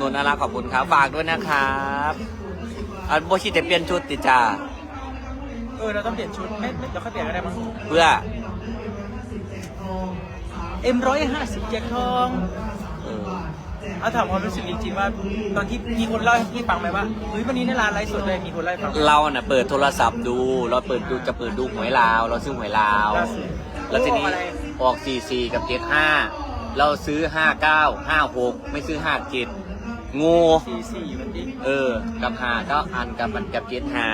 นนท์น่ารักขอบคุณครับฝากด้วยนะครับอันโบชิจะเปลี่ยนชุดติจ้าเออเราต้องเปลี่ยนชุดไม่ไม่เราค่อยเปลี่ยนก็ได้มั้งเพื่อเอ็มร้อยห้าสิบแจกทอง เออเอาถามความรู้สึกจริงๆว่า ตอนที่มีคนเล่าให้พี่ฟังไหมว่าเฮ้ยวันนี้ในร้านไลฟ์สดเลยมีคนเล่าให้ฟังไหม เราน่ะเปิดโทรศัพท์ดู เราเปิดดูจะเปิดดูหวยลาว เราซื้อหวยลาว ล่าสุดแล้วทีนี้โอ้อะไร ออก 44 กับ 75 เราซื้อ 59 56 ไม่ซื้อ 57 งูสี่สี่วันนี้เออ กับหาก็อันกับมันกับเจ็ดหา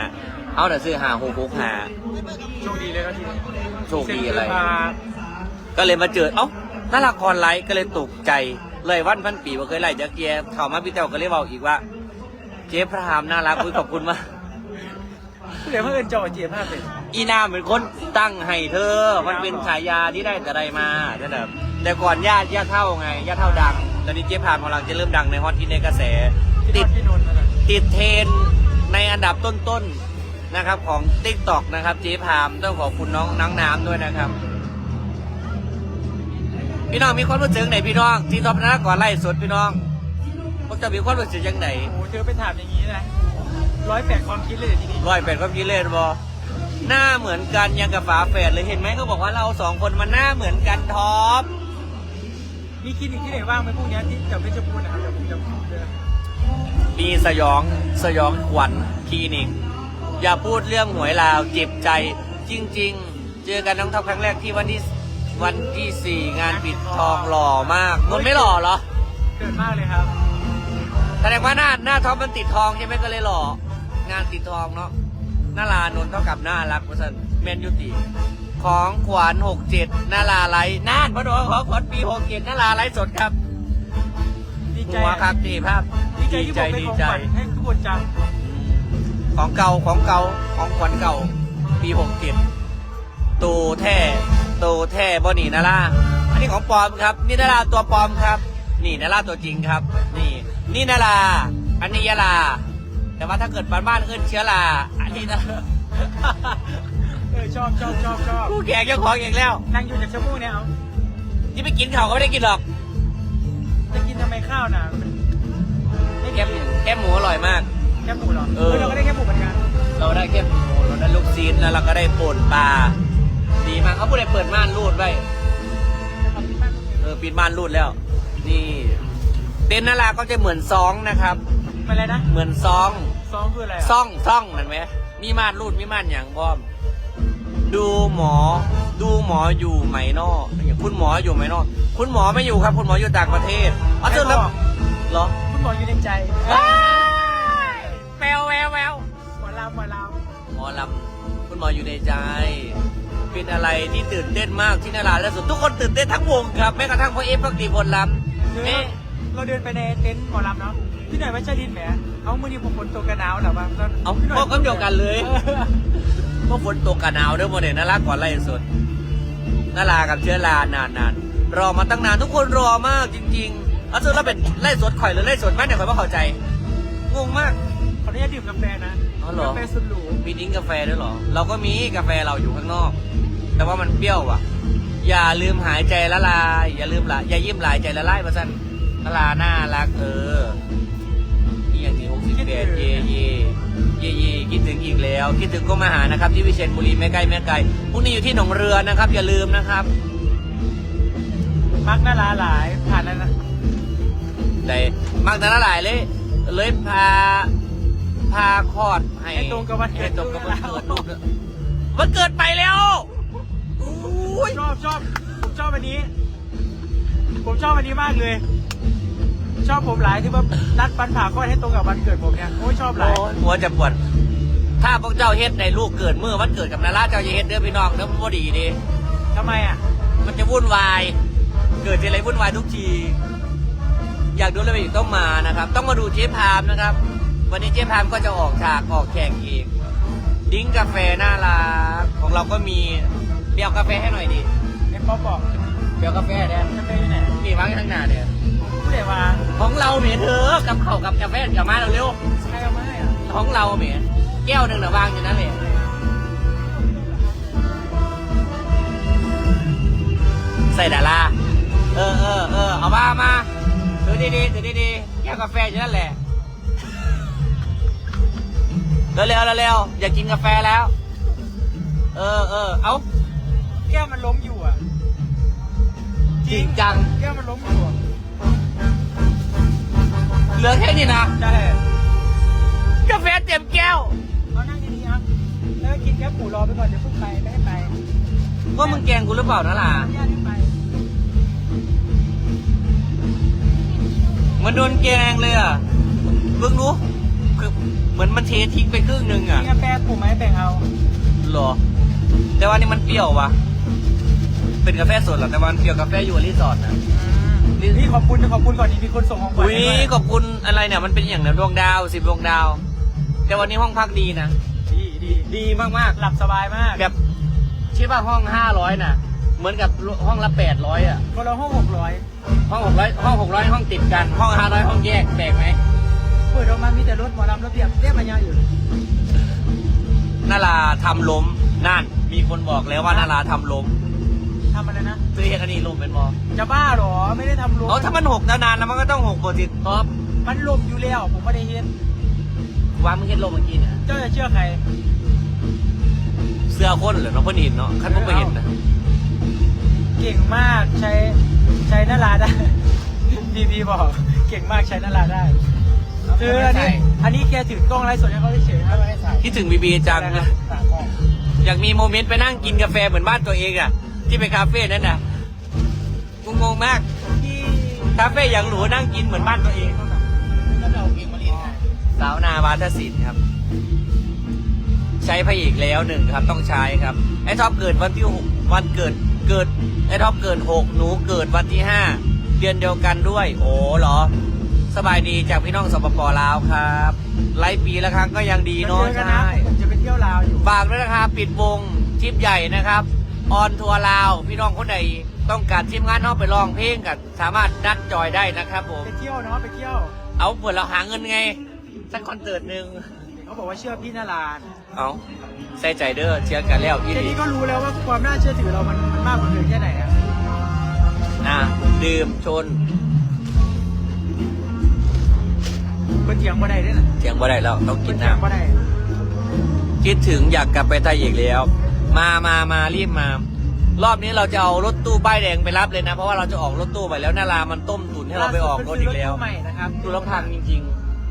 เอาแต่ซื้อหาหกหกหาโชคดีเลยครับทีนี้โชคดีอะไร เซ็นเซมาก็เลยมาเจอ เอ้าน่ารักกรไลฟ์ก็เลยตกใจ เลยวันพันปีว่าเคยไล่จากเกียร์เข้ามาพี่เต้าก็เลยบอกอีกว่า เจ๊พระรามน่ารักอุ้ยขอบคุณมาก เดี๋ยวเพื่อนจอเจียมากเลย อีนาเหมือนคนตั้งให้เธอ มันเป็นฉายาที่ได้แต่ใดมาแต่แบบแต่ก่อนญาติญาติเท่าไงญาติเท่าดัง ตอนนี้เจ๊พรามกำลังจะเริ่มดังในฮอตที่ในกระแส ติดที่นนท์นั่นแหละติดเทรนด์ในอันดับต้นๆนะครับ ของ t ิ k t o k นะครับเจ๊พามต้องขอบคุณน้องน้องน้ำด้วยนะครับ พี่น้องมีความรู้สึกไหนพี่น้อง ที่ทอปนะก่อนไล่สดพี่น้องพวกจะมีความรู้สึกยังไงโอ้โหเธอไปถามอย่างนี้นะร้อยแปดความคิดเลยเดี๋ยวทีนี้ร้อยแปดความคิดเล่นบอหน้าเหมือนกันยังกับฝาแฝดเลยเห็นไหมเขาบอกว่าเราสองคนมันหน้าเหมือนกันท็อป มีคลินิกที่ไหนว่างไหมพวกเนี้ยที่แถวเพชรบูรณ์นะครับเดี๋ยวผมจะเดินมีสยองสยองขวัญคลินิก อย่าพูดเรื่องหวยลาวเจ็บใจจริง ๆ เจอกันน้องท็อปครั้งแรกที่วันที่วันที่สี่งานปิดทองหล่อมากนนท์ไม่หล่อเหรอเกิดมากเลยครับแสดงว่าหน้าหน้าท็อปมันติดทองใช่ไหมก็เลยหล่องานติดทองเนาะหน้าลานนท์เท่ากับหน้ารักเพราะฉะนั้นแมนยุติ ของขวัญหกเจ็ดหน้าลาไลฟ์น่านพระโดของขวัญปีหกเจ็ดหน้าลาไลฟ์สดครับดีใจหัวครับดีภาพดีใจที่ผมเป็นของขวัญให้ทุกคนจังของเก่าของเก่าของขวัญเก่า ปีหกเจ็ดตูแท้ตูแท้บอนี่นาราอันนี้ของปลอมครับ นี่นาราตัวปลอมครับ นี่นาราตัวจริงครับ นี่ นี่นาราอันนี้ยาลา แต่ว่าถ้าเกิดบ้านบ้านๆขึ้นเชื้อราอันนี้นะ เออชอบชอบชอบชอบกูแขกเจ้าของเองแล้วนั่งอยู่จากชั่วโมงเนี่ยเอาที่ไปกินเขาวก็ไม่ได้กินหรอกจะกินทำไมข้าวน่ะมันไม่แก้มแก้มหมูอร่อยมาก แค่หมูเหรอเออ เราก็ได้แค่หมูเหมือนกันเราได้แก้มหมูเราได้ลูกซีนแล้วเราก็ได้ป่นปลาดีมากเขาพูดเลยเปิดม่านรูดไว้เออปิดม่านรูดแล้ว นี่ เต็นท์นาราก็จะเหมือนซองนะครับ เป็นอะไรนะเหมือนซอง ซองคืออะไรซ่องซ่องนั่นไหมมีม่านรูดมีม่านอย่างพร้อม ดูหมอ ดูหมออยู่ไหมนออย่างคุณหมออยู่ไหมนอคุณหมอไม่อยู่ครับ คุณหมออยู่ต่างประเทศอ๋อเจอแล้วเหรอคุณหมออยู่ในใจแววแววแววหมอลำหมอลหมอลำคุณหมออยู่ในใจ เป็นอะไรที่ตื่นเต้นมากที่นาราและสุดทุกคนตื่นเต้นทั้งวงครับแม้กระทั่งพ่อเอฟพักดีพลลำคือำเอ๊ะเราเดินไปในเต็นท์หมอลำเนาะพี่หน่อยวัชรินทร์แหมเอามือนี้ผมฝนตกกระหนาวเหรอวะแล้วเอาพี่หน่พวกก็เดียวกันเลยออ เมื่อฝนตกกะหนาวเด้อโมเดลน่ารักกว่าไล่สดนารากับเชื้อรานานนานๆรอมาตั้งนานทุกคนรอมากจริงๆเอาเจอแล้วเป็นไล่สดข่อยหรือไล่สดแม่เนี่ยข่อยไม่เข้าใจงงมาก ขออนุญาตดื่มกาแฟนะอ๋อเหรอ กาแฟสุดหรูมีดิ้งกาแฟด้วยเหรอ เราก็มีกาแฟเราอยู่ข้างนอก แต่ว่ามันเปรี้ยวว่ะ อย่าลืมหายใจละลายอย่าลืมละอย่ายิ้มหลายใจละลายมาสั้นละลาน่ารักเออนี่อย่างนี้หกสิบแปดเย่เย่เย่เย่คิดถึงอีกแล้ว คิดถึงก็มาหานะครับ ที่วิเชียรบุรีไม่ใกล้ไม่ไกลพรุ่งนี้อยู่ที่หนองเรือนะครับ อย่าลืมนะครับมักน่ารักหลายผ่านแล้วนะได้มากแต่ละหลายเลย เลยพาพาคลอดให้ให้ตรงกับวันเกิดให้ตรงกับวันเกิดลูกด้วยวันเกิดไปแล้วอุ้ยชอบชอบผมชอบวันนี้ ผมชอบวันนี้มากเลย ชอบผมหลายที่ว่านัดวันผ่าคลอดให้ตรงกับวันเกิดผมเนี่ยโอ้ยชอบหลาย โอ้ยหัวจะปวด ถ้าพวกเจ้าเฮ็ดในลูกเกิดเมื่อวันเกิดกับนาราเจ้าอย่าเฮ็ดเด้อพี่น้องเด้อมันบ่ดีดิทำไมอะ มันจะวุ่นวาย เกิดทีไรวุ่นวายทุกที อยากดูอะไรอีกต้องมานะครับ ต้องมาดูเจ๊พามนะครับ วันนี้เจ๊พามก็จะออกฉากออกแข่งอีก ดิ้งกาแฟน่ารักของเราก็มีเปียวกาแฟให้หน่อยดิ เอ็มป๊อปบอก เปียวกาแฟเนี่ยกาแฟอยู่ไหนนี่วางอยู่ข้างหน้าเนี่ยผู้ใดว่าของเราเหมียเธอกับเขาวกับกาแฟอย่ามาเร็วใครเอามาให้อะๆของเราเหมียแก้วหนึ่งน่ะวางอยู่นั่นเลยใส่ดาราเออเออเออเอามามาเออดีๆถือดีๆแก้วกาแฟอยู่นั่นแหละเร็วๆเร็วๆอยากกินกาแฟแล้ว เออเออเอา แก้วมันล้มอยู่อะ จริงจังแก้วมันล้มอยู่อะเหลือแค่นี้นะใช่กาแฟเต็มแก้วเอานั่งดีๆครับแล้วก็กินแค่หมูรอไปก่อนเดี๋ยวเพิ่งไปไม่ให้ไปว่ามึงแกล้งกูหรือเปล่านะล่ะอนุญาตให้ไปเหมือนโดนแกล้งเลยอะเพิ่งรู้คือเหมือนมันเททิ้งไปครึ่งหนึงอะกินกาแฟปลูกไหมแบ่งเอา หรอ แต่ว่านี่มันเปรี้ยวว่ะ เป็นกาแฟสดเหรอแต่ว่ามันเปรี้ยวกาแฟอยู่รีสอร์ทนะนี่ขอบคุณขอบคุณก่อนนี่มีคนส่งของขวัญอุ้ยให้ด้วยขอบคุณอะไรเนี่ยมันเป็นอย่างเนี้ยดวงดาวสิบดวงดาว แต่วันนี้ห้องพักดีนะ ดีดีดีมากหลับสบายมากๆ แบบคิดว่าห้องห้าร้อยน่ะ เหมือนกับห้องละแปดร้อยอะ คนละห้องหกร้อยห้องหกร้อยห้องหกร้อยห้องติดกัน ห้องห้าร้อยห้องแยกแปลกไหมเปิดออกมามีแต่รถหมอลำระเบียบเรียกมาเยอะอยู่นาราทำล้มนั่น มีคนบอกแล้วว่านาราทำล้ม ทำอะไรนะซื้อเฮกันนี่ล้มเป็นบอจะบ้าเหรอไม่ได้ทำลมเอาถ้ามันหกนานๆแล้วมันก็ต้องหกปกติท็อปมันลมอยู่แล้วผมไม่ได้เห็นวางมึงเห็นลมเมื่อกี้เนี่ยเจ้าจะเชื่อใคร เสื้อคนเหรอเนาะเพิ่นเห็นเนาะขั้นพวกไปเห็นนะเก่งมากใช้ใช้นาราได้บีบีบอก เก่งมากใช้นาราได้คืออันนี้อันนี้แกถือกล้องไลฟ์สดให้เขาเฉยๆครับไม่ได้ใส่คิดถึงบีบีจังนะตากล้องอยากมีโมเมนต์ไปนั่งกินกาแฟเหมือนบ้านตัวเองอะ ที่ไปคาเฟ่นั่นน่ะกูงงมากที่คาเฟ่อย่างหรูนั่งกินเหมือนบ้านตัวเองก็เราเก่งมาเรียนไงสาวนาวาทศิลป์ครับ ใช้พระเอกแล้วหนึ่งครับ ต้องใช้ครับ ไอ้ท็อปเกิดวันที่หกวันเกิดเกิดไอ้ท็อปเกิดหกหนูเกิดวันที่ห้าเดือนเดียวกันด้วย โอ้เหรอ สบายดีจากพี่น้องสปปลาวครับไล่ปีละครั้งก็ยังดีเนาะเจอกันนะใช่ผมจะไปเที่ยวลาวอยู่ฝากด้วยนะครับ ปิดวงทริปใหญ่นะครับ ออนทัวร์ลาว พี่น้องคนใดต้องการทีมงานเข้าไปร้องเพลงกันสามารถนัดจอยได้นะครับผม ไปเที่ยวเนาะไปเที่ยว เอาเปิดเราหาเงินไง สักคอนเสิร์ตหนึ่งเขาบอกว่าเชื่อพี่นาราเอาใส่ใจเด้อเชียร์กันแล้วอีแค่ดีนี้ก็รู้แล้วว่าความน่าเชื่อถือเรามันมันมากกว่าเดิมแค่ไหนอะอะดื่มชนเพิ่นเถียงบ่ได้ด้วยนะเสียงบ่ได้แล้วต้องกิเพิ่นนเถียงบ่น้ำได้คิดถึงอยากกลับไปไทยอีกแล้ว มามามารีบมา รอบนี้เราจะเอารถตู้ป้ายแดงไปรับเลยนะ เพราะว่าเราจะออกรถตู้ไปแล้วนารามันต้มตุ๋นให้เราไปออกรถอีกแล้วใหม่นะครับดูแลำพังจริง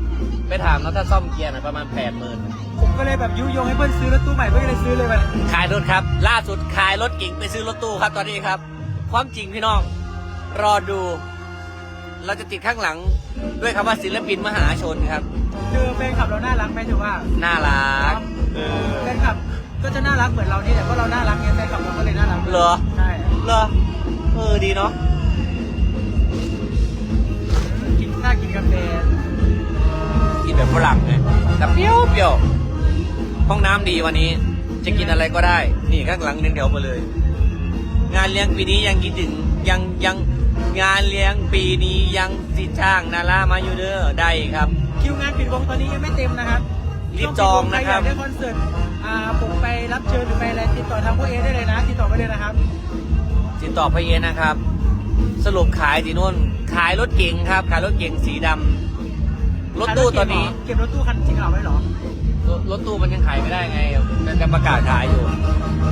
ๆ ไปถามแล้วถ้าซ่อมเกียร์นะประมาณแปดหมื่นผมก็เลยแบบยุยงให้เพื่อนซื้อรถตู้ใหม่เพื่อนก็เลยซื้อเลยมันขายรถครับ ล่าสุดขายรถเก๋งไปซื้อรถตู้ครับตอนนี้ครับ ความจริงพี่น้อง รอดู เราจะติดข้างหลังด้วยคำว่าศิลปินมหาชนครับ คือแฟนคลับเราน่ารักไหมถือว่า น่ารักเออแฟนคลับ ก็จะน่ารักเหมือนเรานี่แหละเพราะเราน่ารักไงแฟนคลับเราก็เลยน่ารักเหรอ ใช่เหรอ เออ ดีเนาะ กินข้าวกินกาแฟกินแบบฝรั่งไงแต่เปรี้ยวเปรี้ยวห้องน้ำดีวันนี้ จะกินอะไรก็ได้ นี่ข้างหลังเรียงแถวมาเลย งานเลี้ยงปีนี้ยังคิดถึงยังยังงานเลี้ยงปีนี้ยังสิจ้างนารามาอยู่เด้อได้ครับ คิวงานปิดวงตอนนี้ยังไม่เต็มนะครับรีบจองนะครับใครอยากได้คอนเสิร์ต อ่าผมไปรับเชิญหรือไปอะไรติดต่อทางพวกเอได้เลยนะ ติดต่อไปเลยนะครับ ติดต่อพระเยนะครับ สรุปขายที่นู่น ขายรถเก๋งครับ ขายรถเก๋งสีดำรถตู้ตอนนี้เก็บรถตู้คันจริงเหรอไว้เหรอ รถรถตู้มันยังขายไม่ได้ไงมันจะประกาศขายอยู่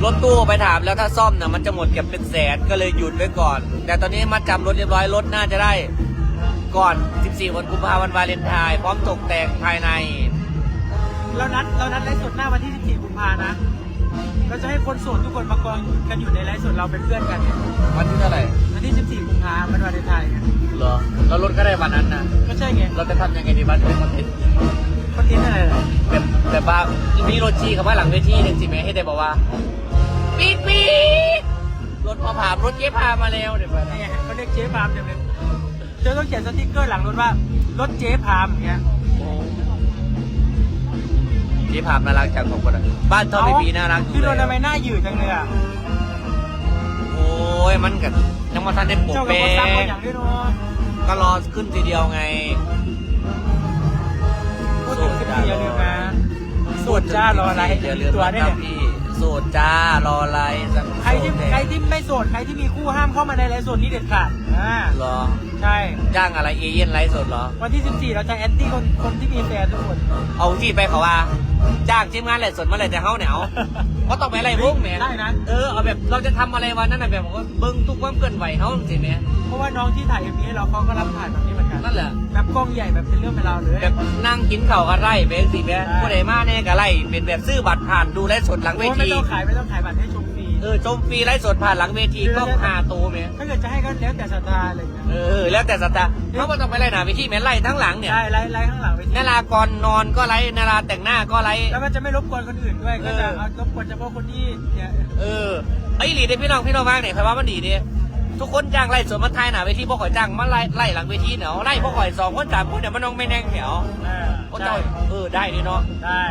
รถตู้ไปถามแล้วถ้าซ่อมน่ะมันจะหมดเก็บเป็นแสนก็เลยหยุดไว้ก่อน แต่ตอนนี้มาจำรถเรียบร้อยรถน่าจะได้ ก่อน 14 วันกุมภาพันธ์วาเลนไทน์พร้อมตกแต่งภายใน เรานัดเรานัดไลฟ์สดหน้าวันที่ 14กุมภานะเราจะให้คนโสดทุกคนมากองกันอยู่ในไลฟ์สดเราเป็นเพื่อนกันวันที่เท่าไหร่วันที่ 14กุมภาวันวาเลนไทน์ไงเหรอแล้วรถก็ได้วันนั้นนะก็ใช่ไงเราจะทำยังไงดีบ้างเป็นคอนเทนต์คอนเทนต์อะไรล่ะแบบแบบว่ามีรถจี้เขาว่าหลังเวทีหนึ่งสิแม่ให้ได้บอกว่าปี๊ดปี๊ดรถพอผ่านรถเจ๊พามาแล้วเดี๋ยวไปนี่ไงเขาเรียกเจ๊พามเต็มเลยเธอต้องเขียนสติ๊กเกอร์หลังรถว่ารถเจ๊พามอย่างเงี้ย เจ๊พามน่ารักจังของคนอะบ้านทอมปีน่ารักอยู่พี่โดนแล้ทำไมหน้าหยืดจังเลยอะโอ้ยมันกันยังมาทันได้ปกเจ้ากับเป๊คนซ้ำคนะอย่างด้วยเนาะก็รอขึ้นทีเดียวไง พูดถึงสิบปีอย่าลืมนะสวดจ้ารออะไรอย่าลืมตัวนะได้ครัเนี่บยพี่โสสดจ้ารออะไรสักใครที่โสดใครที่ไม่โสดใครที่มีคู่ห้ามเข้ามาในไลฟ์สดนี้เด็ดขาดอ่าเหรอใช่ จ้างอะไรเอเย่นไลฟ์สดเหรอ วันที่ 14 เราจะแอนตี้คนคนที่มีแฟนทุกคน เอาที่ไปเขาว่า จ้างทีมงานไลฟ์สดมาเลยแต่เฮาเนี่ยเอาเพราะต้องไปไล่วงแหมได้นะ เออเอาแบบเราจะทำอะไรวันนั้นน่ะแบบว่าเบิ้งทุกความเคลื่อนไหวเฮาสิแหมเพราะว่าน้องที่ถ่ายเอ็มวีให้เราเขาก็รับถ่ายแบบนี้เหมือนกันนั่นแหละแบบกล้องใหญ่แบบเป็นเรื่องเป็นราวเลยแบบนั่งกินข้าวกันไร่เป็นสิแหม่ใช่ผู้ใดมาแน่ก็ไล่เป็นแบบซื้อบัตรผ่านดูไลฟ์สดหลังเวโอ้ไม่ทีต้องขายไม่ต้องขายบัตรให้ชมฟรี เออชมฟรีไลฟ์สดผ่านหลังเวทีก็หาตัวแหมถ้าเกิดจะให้ก็แล้วแต่ศรัทธาอะไรอย่างเงี้ยเออแล้วแต่สตาร์เขาก็ต้องไปไล่หนาเวทีแหม่ไล่ทั้งหลังเนี่ยใช่ไล่ไล่ข้างหลังไปทีนาราก่อนนอนก็ไล่นาราแต่งหน้าก็ไล่แล้วก็จะไม่รบกวนคนอื่นด้วยก็จะเออเอารบกวนเฉพาะคนที่เนี่ยเออไอ้หลีเด้พี่น้องพี่น้องมากเนี่ยใครว่ามันดีเนี่ยทุกคนจ้างไล่สวนมาทายหนาเวทีพวกข่อยจ้างมาไล่ไล่หลังเวทีเนาะไล่พวกข่อยสองคนสามคนเดี๋ยวมันน้องไม่แน่งแถวเออโอ้ใช่เจ้าเออได้ดีเนาะได้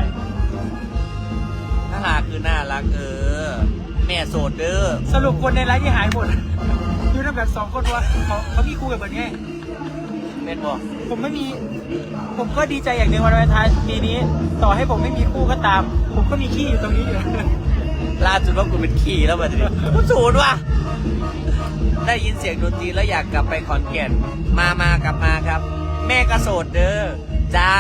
น่ารักคือน่ารักเออแม่โสดเด้อสรุปคนในไลฟ์ที่หายหมดอยู่ทั้งแบบสองคนว่าเขาเขามีคู่กันแบบนี้เป็นบอกผมไม่มี ผมก็ดีใจอย่างหนึ่งวันวาเลนไทน์ปีนี้ ต่อให้ผมไม่มีคู่ก็ตาม ผมก็มีขี้อยู่ตรงนี้อยู่ ล่าสุดว่ากูเป็นขี่แล้วแบบนี้กูสูดว่ะได้ยินเสียงดนตรีแล้วอยากกลับไปขอนแก่น มามากลับมาครับ แม่ก็โสดเด้อจ้า